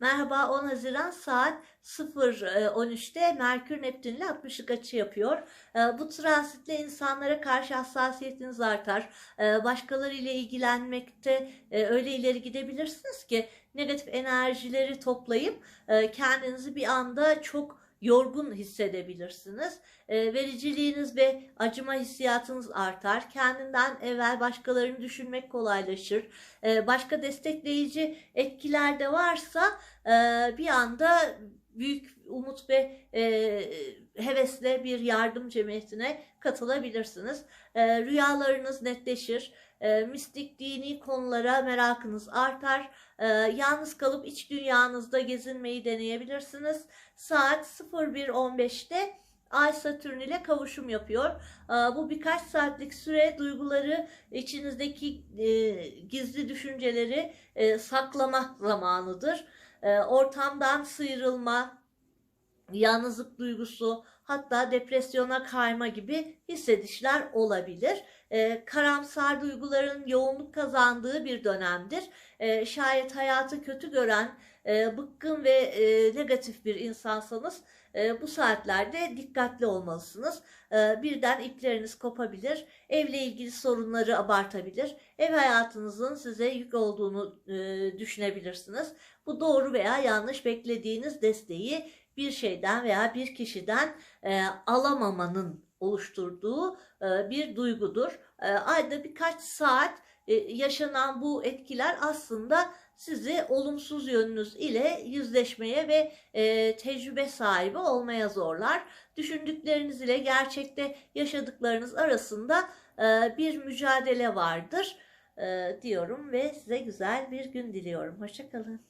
Merhaba 10 Haziran saat 0.13'te Merkür Neptün ile 60'lık açı yapıyor. Ee, Bu transitle insanlara karşı hassasiyetiniz artar. Ee, Başkaları ile ilgilenmekte e, öyle ileri gidebilirsiniz ki negatif enerjileri toplayıp e, kendinizi bir anda çok yorgun hissedebilirsiniz. E, vericiliğiniz ve acıma hissiyatınız artar. Kendinden evvel başkalarını düşünmek kolaylaşır. E, başka destekleyici etkiler de varsa e, bir anda büyük umut ve e, hevesle bir yardım cemiyetine katılabilirsiniz. E, rüyalarınız netleşir. E, mistik dini konulara merakınız artar. E, yalnız kalıp iç dünyanızda gezinmeyi deneyebilirsiniz. Saat 01.15'te Ay Satürn ile kavuşum yapıyor. Bu birkaç saatlik süre duyguları, içinizdeki e, gizli düşünceleri e, saklama zamanıdır. Ortamdan sıyrılma, yalnızlık duygusu, hatta depresyona kayma gibi hissedişler olabilir. E, karamsar duyguların yoğunluk kazandığı bir dönemdir. E, şayet hayatı kötü gören, e, bıkkın ve e, negatif bir insansanız e, bu saatlerde dikkatli olmalısınız. E, birden ipleriniz kopabilir, evle ilgili sorunları abartabilir, ev hayatınızın size yük olduğunu e, düşünebilirsiniz. Bu doğru veya yanlış beklediğiniz desteği bir şeyden veya bir kişiden e, alamamanın oluşturduğu e, bir duygudur. E, ayda birkaç saat e, yaşanan bu etkiler aslında sizi olumsuz yönünüz ile yüzleşmeye ve e, tecrübe sahibi olmaya zorlar. Düşündükleriniz ile gerçekte yaşadıklarınız arasında e, bir mücadele vardır e, diyorum ve size güzel bir gün diliyorum. Hoşçakalın.